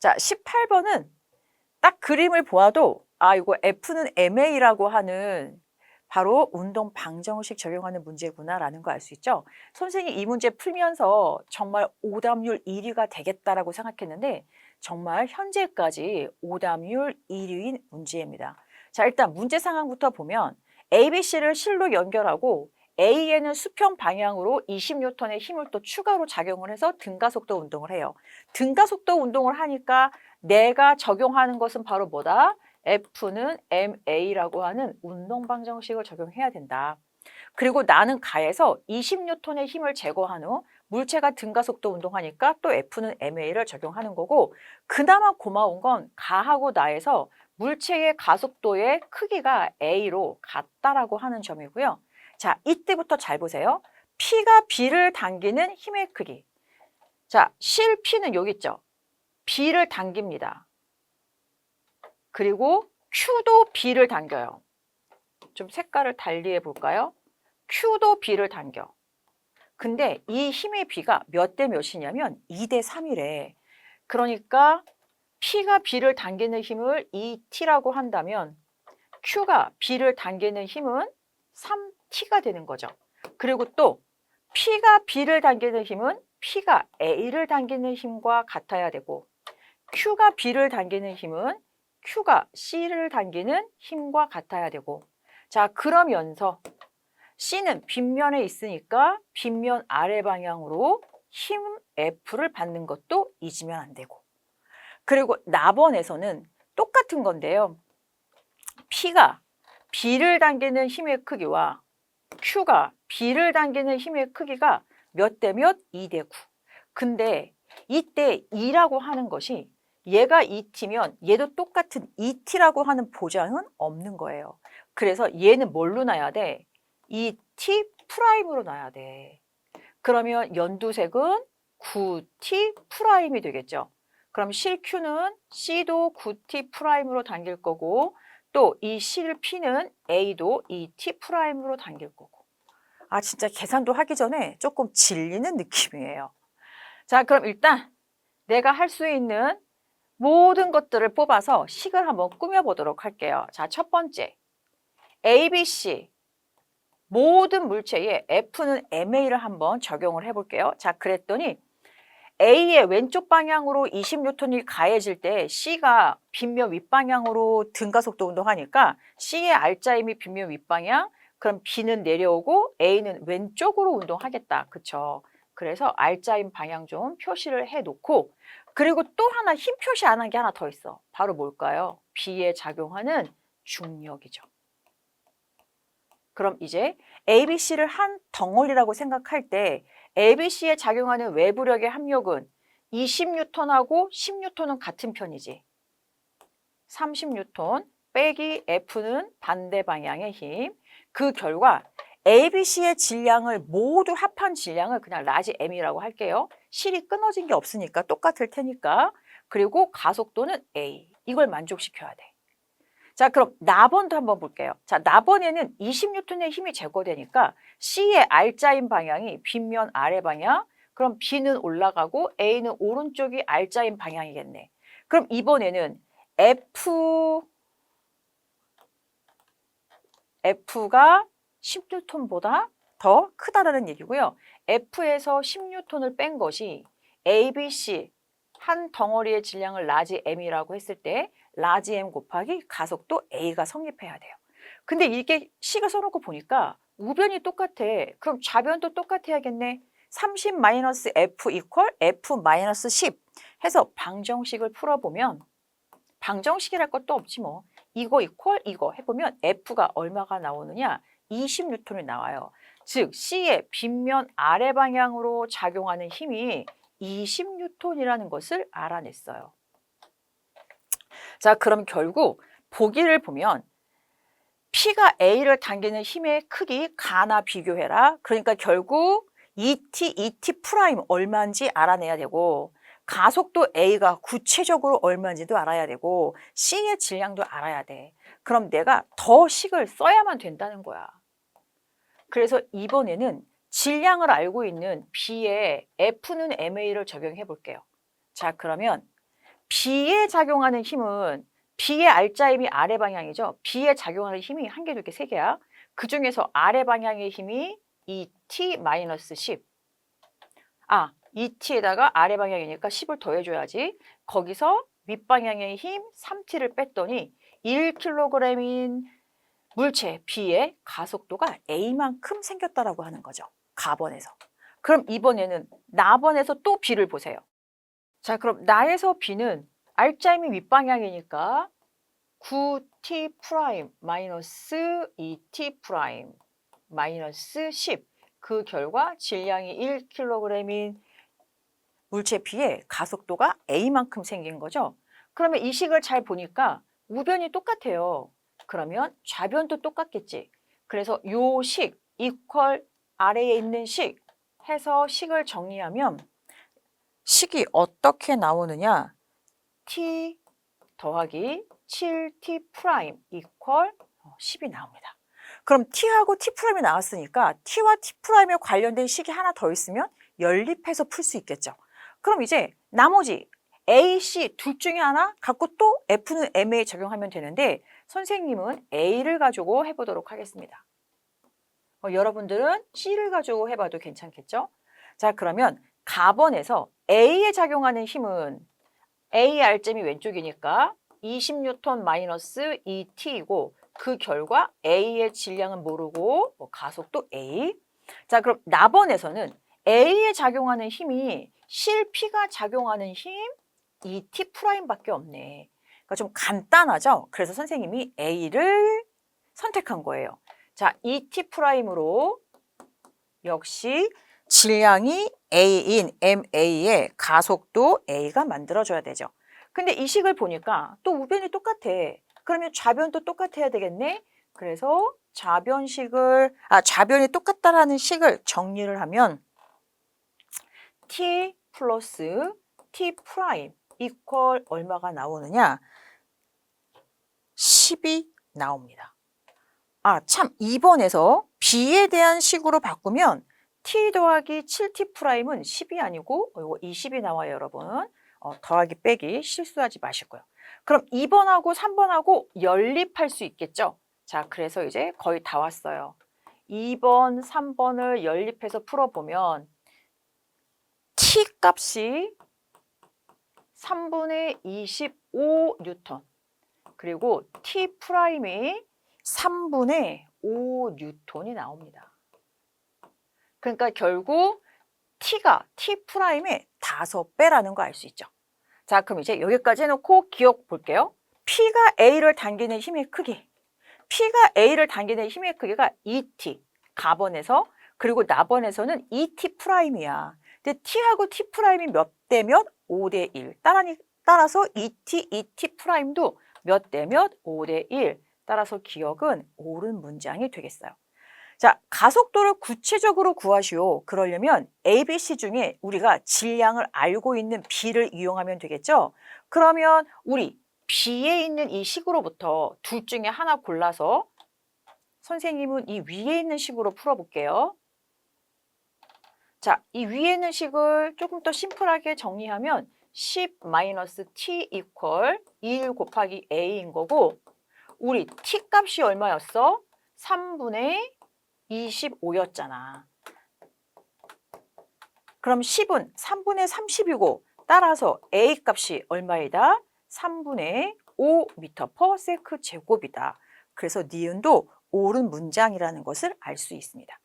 자, 18번은 딱 그림을 보아도 아, 이거 F는 MA라고 하는 바로 운동 방정식 적용하는 문제구나라는 거 알 수 있죠? 선생님이 이 문제 풀면서 정말 오답률 1위가 되겠다라고 생각했는데 정말 현재까지 오답률 1위인 문제입니다. 자, 일단 문제 상황부터 보면 ABC를 실로 연결하고 A에는 수평 방향으로 20N의 힘을 또 추가로 작용을 해서 등가속도 운동을 해요. 등가속도 운동을 하니까 내가 적용하는 것은 바로 뭐다? F는 MA라고 하는 운동 방정식을 적용해야 된다. 그리고 나는 가에서 20N의 힘을 제거한 후 물체가 등가속도 운동하니까 또 F는 MA를 적용하는 거고 그나마 고마운 건 가하고 나에서 물체의 가속도의 크기가 A로 같다라고 하는 점이고요. 자, 이때부터 잘 보세요. P가 B를 당기는 힘의 크기. 자, 실 P는 여기 있죠. B를 당깁니다. 그리고 Q도 B를 당겨요. 좀 색깔을 달리 해볼까요? Q도 B를 당겨. 근데 이 힘의 B가 몇 대 몇이냐면 2 대 3이래. 그러니까 P가 B를 당기는 힘을 2T라고 한다면 Q가 B를 당기는 힘은 3T가 되는 거죠. 그리고 또 P가 B를 당기는 힘은 P가 A를 당기는 힘과 같아야 되고 Q가 B를 당기는 힘은 Q가 C를 당기는 힘과 같아야 되고 자 그러면서 C는 빗면에 있으니까 빗면 아래 방향으로 힘 F를 받는 것도 잊으면 안 되고 그리고 나번에서는 똑같은 건데요. P가 B를 당기는 힘의 크기와 Q가 B를 당기는 힘의 크기가 몇 대 몇? 2대 9. 근데 이때 2라고 하는 것이 얘가 2T면 얘도 똑같은 2T라고 하는 보장은 없는 거예요. 그래서 얘는 뭘로 놔야 돼? 2T 프라임으로 놔야 돼. 그러면 연두색은 9T 프라임이 되겠죠. 그럼 실 Q는 C도 9T 프라임으로 당길 거고 또이실 P는 A도 2T 프라임으로 당길 거고. 아 진짜 계산도 하기 전에 조금 질리는 느낌이에요. 자 그럼 일단 내가 할 수 있는 모든 것들을 뽑아서 식을 한번 꾸며보도록 할게요. 자, 첫 번째. ABC. 모든 물체에 F는 MA를 한번 적용을 해볼게요. 자, 그랬더니 A의 왼쪽 방향으로 20N이 가해질 때 C가 빗면 윗방향으로 등가속도 운동하니까 C의 R자임이 빗면 윗방향, 그럼 B는 내려오고 A는 왼쪽으로 운동하겠다. 그쵸? 그래서 R자임 방향 좀 표시를 해놓고 그리고 또 하나 힘 표시 안 한 게 하나 더 있어. 바로 뭘까요? B에 작용하는 중력이죠. 그럼 이제 ABC를 한 덩어리라고 생각할 때 ABC에 작용하는 외부력의 합력은 20N하고 10N은 같은 편이지. 30N 빼기 F는 반대 방향의 힘. 그 결과 ABC의 질량을 모두 합한 질량을 그냥 라지 M이라고 할게요. 실이 끊어진 게 없으니까 똑같을 테니까. 그리고 가속도는 A. 이걸 만족시켜야 돼. 자, 그럼 나번도 한번 볼게요. 자, 나번에는 20N의 힘이 제거되니까 C의 R자인 방향이 빗면 아래 방향. 그럼 B는 올라가고 A는 오른쪽이 R자인 방향이겠네. 그럼 이번에는 F F가 10N보다 더 크다라는 얘기고요. F에서 10N을 뺀 것이 ABC 한 덩어리의 질량을 라지 M이라고 했을 때 라지 M 곱하기 가속도 A가 성립해야 돼요. 근데 이게 식을 써놓고 보니까 우변이 똑같아. 그럼 좌변도 똑같아야겠네. 30-F 이퀄 F-10 해서 방정식을 풀어보면 방정식이랄 것도 없지 뭐. 이거 이퀄 이거 해보면 F가 얼마가 나오느냐? 20N이 나와요. 즉 C의 빗면 아래 방향으로 작용하는 힘이 20N이라는 것을 알아냈어요. 자, 그럼 결국 보기를 보면 P가 A를 당기는 힘의 크기 가나 비교해라. 그러니까 결국 ET, ET 프라임 얼마인지 알아내야 되고 가속도 A가 구체적으로 얼마인지도 알아야 되고 C의 질량도 알아야 돼. 그럼 내가 더 식을 써야만 된다는 거야. 그래서 이번에는 질량을 알고 있는 B에 F는 MA를 적용해 볼게요. 자, 그러면 B에 작용하는 힘은 B의 R자임이 아래 방향이죠. B에 작용하는 힘이 한 개, 두 개, 세 개야. 그 중에서 아래 방향의 힘이 2t-10. 아, 2t에다가 아래 방향이니까 10을 더해줘야지. 거기서 윗방향의 힘 3t를 뺐더니 1kg인 물체 B의 가속도가 A만큼 생겼다라고 하는 거죠. 가번에서. 그럼 이번에는 나번에서 또 B를 보세요. 자, 그럼 나에서 B는 R자임이 윗방향이니까 9t 프라임 마이너스 2t 프라임 마이너스 10. 그 결과 질량이 1kg인 물체 B의 가속도가 A만큼 생긴 거죠. 그러면 이 식을 잘 보니까 우변이 똑같아요. 그러면 좌변도 똑같겠지. 그래서 요 식 이퀄 아래에 있는 식 해서 식을 정리하면 식이 어떻게 나오느냐? T 더하기 7t 프라임 이퀄 10이 나옵니다. 그럼 t하고 t 프라임이 나왔으니까 t와 t 프라임에 관련된 식이 하나 더 있으면 연립해서 풀 수 있겠죠. 그럼 이제 나머지 A, C 둘 중에 하나 갖고 또 F는 M에 적용하면 되는데 선생님은 A를 가지고 해보도록 하겠습니다. 어, 여러분들은 C를 가지고 해봐도 괜찮겠죠? 자 그러면 가번에서 A에 작용하는 힘은 A R점이 왼쪽이니까 20N 마이너스 2T이고 그 결과 A의 질량은 모르고 뭐 가속도 A. 자 그럼 나번에서는 A에 작용하는 힘이 실 P가 작용하는 힘 2T 프라임밖에 없네. 그러니까 좀 간단하죠? 그래서 선생님이 A를 선택한 거예요. 자, 2T 프라임으로 역시 질량이 A인 MA의 가속도 A가 만들어져야 되죠. 근데 이 식을 보니까 또 우변이 똑같아. 그러면 좌변도 똑같아야 되겠네? 그래서 좌변식을, 아, 좌변이 똑같다라는 식을 정리를 하면 T 플러스 T 프라임 이퀄 얼마가 나오느냐? 10이 나옵니다. 아, 참 2번에서 B에 대한 식으로 바꾸면 T 더하기 7T 프라임은 10이 아니고 이거 20이 나와요, 여러분. 어, 더하기 빼기 실수하지 마시고요. 그럼 2번하고 3번하고 연립할 수 있겠죠? 자, 그래서 이제 거의 다 왔어요. 2번, 3번을 연립해서 풀어보면 T 값이 3분의 25 뉴턴 그리고 T 프라임이 3분의 5 뉴턴이 나옵니다. 그러니까 결국 T가 T 프라임의 5배라는 거 알 수 있죠. 자, 그럼 이제 여기까지 해놓고 기억 볼게요. P가 A를 당기는 힘의 크기. P가 A를 당기는 힘의 크기가 2T, 가번에서 그리고 나번에서는 2T 프라임이야. 근데 T하고 T 프라임이 몇 대면 5대 1. 따라니, 따라서 2T, 2T 프라임도 몇 대면 5대 1. 따라서 기억은 옳은 문장이 되겠어요. 자, 가속도를 구체적으로 구하시오. 그러려면 A, B, C 중에 우리가 질량을 알고 있는 B를 이용하면 되겠죠? 그러면 우리 B에 있는 이 식으로부터 둘 중에 하나 골라서 선생님은 이 위에 있는 식으로 풀어볼게요. 자, 이 위에 있는 식을 조금 더 심플하게 정리하면 10-t 이퀄 1 곱하기 a인 거고 우리 t 값이 얼마였어? 3분의 25였잖아. 그럼 10은 3분의 30이고 따라서 a 값이 얼마이다? 3분의 5m per sec 제곱이다. 그래서 니은도 옳은 문장이라는 것을 알 수 있습니다.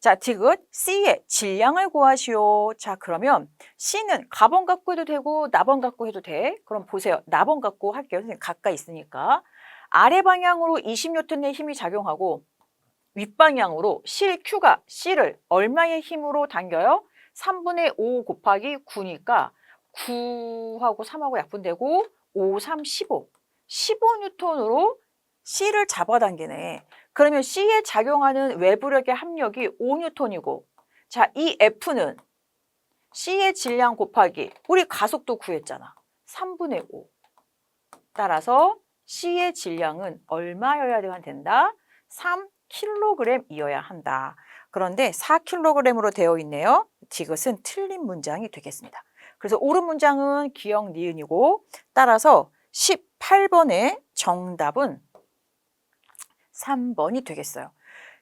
자, 디귿 C의 질량을 구하시오. 자, 그러면 C는 가번 갖고 해도 되고 나번 갖고 해도 돼. 그럼 보세요. 나번 갖고 할게요. 선생님 가까이 있으니까. 아래 방향으로 20N의 힘이 작용하고 윗방향으로 실 Q가 C를 얼마의 힘으로 당겨요? 3분의 5 곱하기 9니까 9하고 3하고 약분되고 5, 3, 15. 15N으로 C를 잡아당기네. 그러면 C에 작용하는 외부력의 합력이 5N이고 자, 이 F는 C의 질량 곱하기 우리 가속도 구했잖아. 3분의 5. 따라서 C의 질량은 얼마여야 된다? 3kg이어야 한다. 그런데 4kg으로 되어 있네요. 이것은 틀린 문장이 되겠습니다. 그래서 옳은 문장은 기억 니은이고 따라서 18번의 정답은 3번이 되겠어요.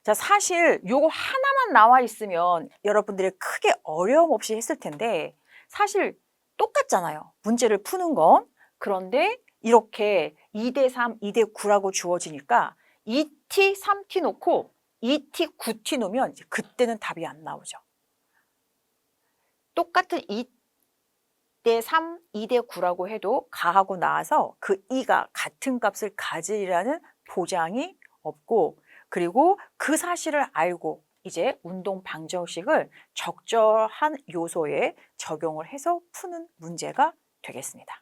자, 사실 요거 하나만 나와 있으면 여러분들이 크게 어려움 없이 했을 텐데 사실 똑같잖아요. 문제를 푸는 건. 그런데 이렇게 2대 3, 2대 9라고 주어지니까 2t, 3t 놓고 2t, 9t 놓으면 그때는 답이 안 나오죠. 똑같은 2대 3, 2대 9라고 해도 가하고 나와서 그 2가 같은 값을 가지리라는 보장이 없고 그리고 그 사실을 알고 이제 운동 방정식을 적절한 요소에 적용을 해서 푸는 문제가 되겠습니다.